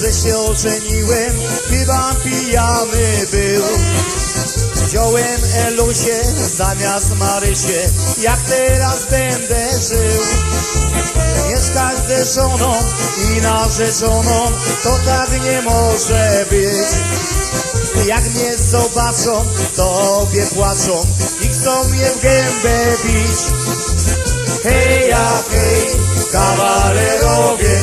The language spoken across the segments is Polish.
że się ożeniłem, chyba pijany był. Wziąłem Elusie zamiast Marysie, jak teraz będę żył. Mieszkać ze żoną i narzeczoną, to tak nie może być. Jak mnie zobaczą, to obie płaczą i chcą mnie w gębę bić. Hej, ja, hej, kawalerowie,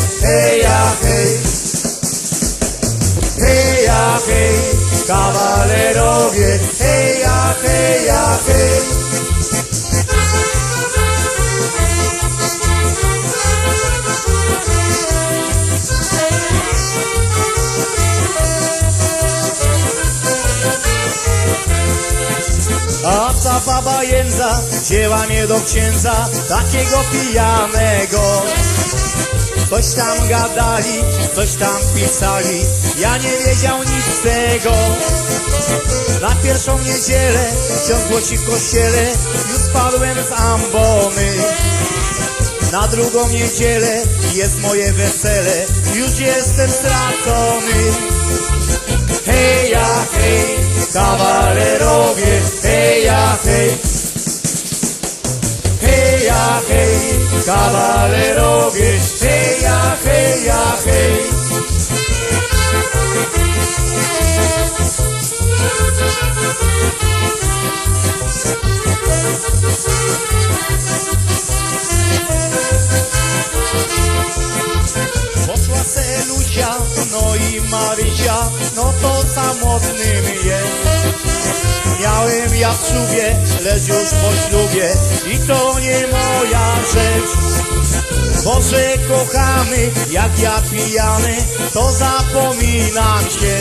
Baba jędza wzięła mnie do księdza, takiego pijanego. Coś tam gadali, coś tam pisali, ja nie wiedział nic z tego. Na pierwszą niedzielę ksiądz głosi w kościele, już spadłem z ambony. Na drugą niedzielę jest moje wesele, już jestem stracony. Hej, ja, hej, kawalerowie, ja, kawalerowie, hej, ja, ja, hej. Poszła no i Marysia, no to samotnym jest. Ja szubie, lecz już po ślubie i to nie moja rzecz. Boże kochany, jak ja pijany, to zapominam się.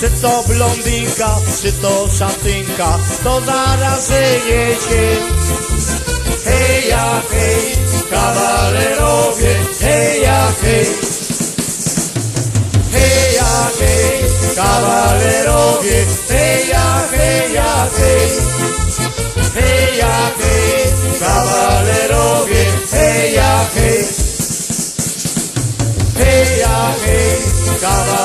Czy to blondynka, czy to szatynka, to zarażenie się. Hej, ja, hej, kawalerowie, hej, ja, hej. Hej, ja, hej, kawalerowie, hej, Caballero bien, hey, ya, hey, hey, ya, hey, caballero.